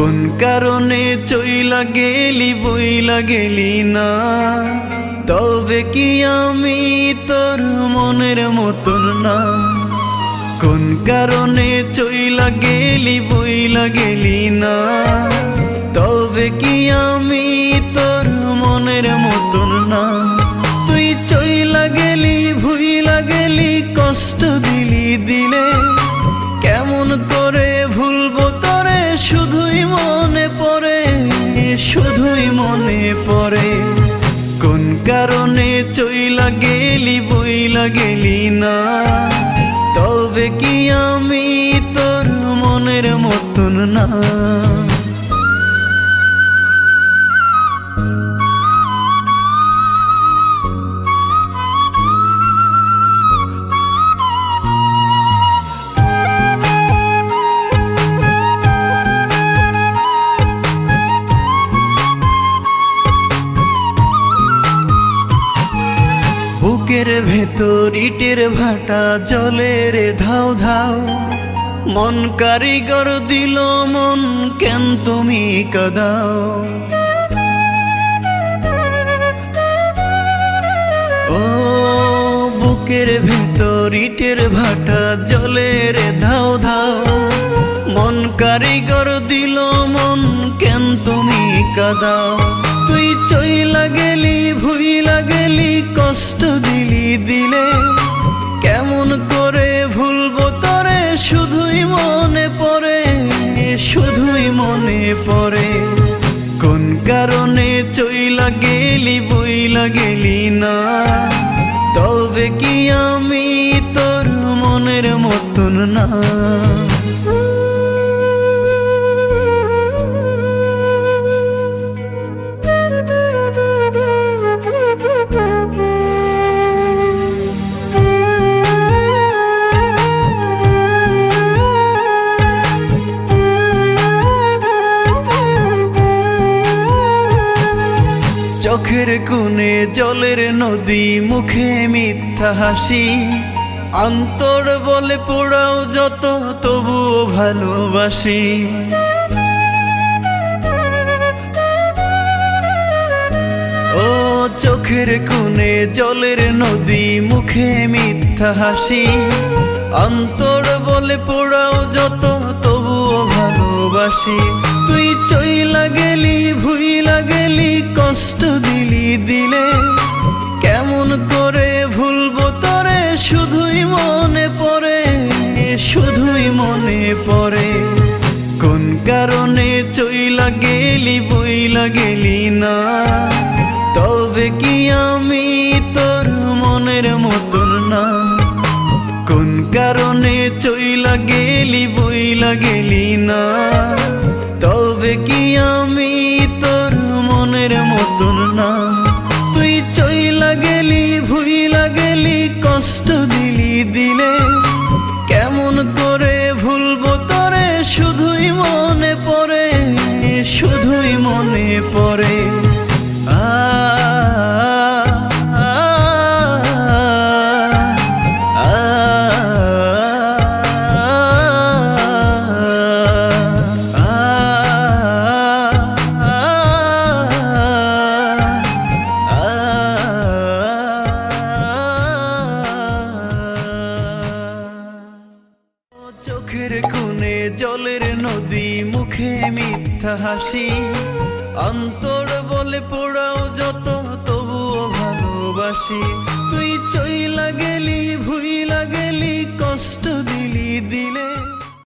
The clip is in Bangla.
কোন কারণে চইলা গেলি, বইলা গেলি না? তবে কি আমি তোর মনের মতন না? কোন কারণে চইলা গেলি, বইলা গেলি না? তবে কি আমি তোর মনের মতন না? তুই চইলা গেলি, ভুইলা গেলি, কষ্ট দিলি দিলে কারণে চইলা গেলি বইলা গেলি না। তবে কি আমি তোর মনের মতন না? বুকের ভেতর ইটের ভাটা, জলের ধাও ধাও। মন কারিগর দিল, মন কেন তুমি কদাও? ও বুকের ভেতর ইটের ভাটা, জলের ধাও ধাও। মন কারিগর দিল, মন কেন তুমি কাদাও? তুই চই লাগেলি ভুইলা গেলি কষ্ট দিলি দিলে, কেমন করে ভুলবো তোরে? শুধুই মনে পড়ে, শুধুই মনে পড়ে। কোন কারণে চইলা গেলি, বইলা গেলি না? তবে কি আমি তোর মনের মতন না? চোখের কোণে জলের নদী, মুখে মিথ্যা হাসি। অন্তর বলে পোড়াও যত, তবুও ভালোবাসি। ও চোখের কোণে জলের নদী, মুখে মিথ্যা হাসি। অন্তর বলে পোড়াও যত, তবুও ভালোবাসি। তুই চইলা গেলি ভুইলা গেলি কষ্ট দিলি দিলে, কেমন করে ভুলবো তোরে? শুধুই মনে পড়ে শুধুই মনে পড়ে। কোন কারণে চইলা গেলি, বইলা গেলি না? তবে কি আমি তোর মনের মতন না? কোন কারণে চইলা গেলি, বইলা গেলি না? তবে কি আমি পড়ে। চোখের কোণে জলের নদী মুখে মিথ্যা হাসি। অন্তর বলে পোড়াও যত তবুও ভালোবাসি। তুই চইলা গেলি ভুইলা গেলি কষ্ট দিলি দিলে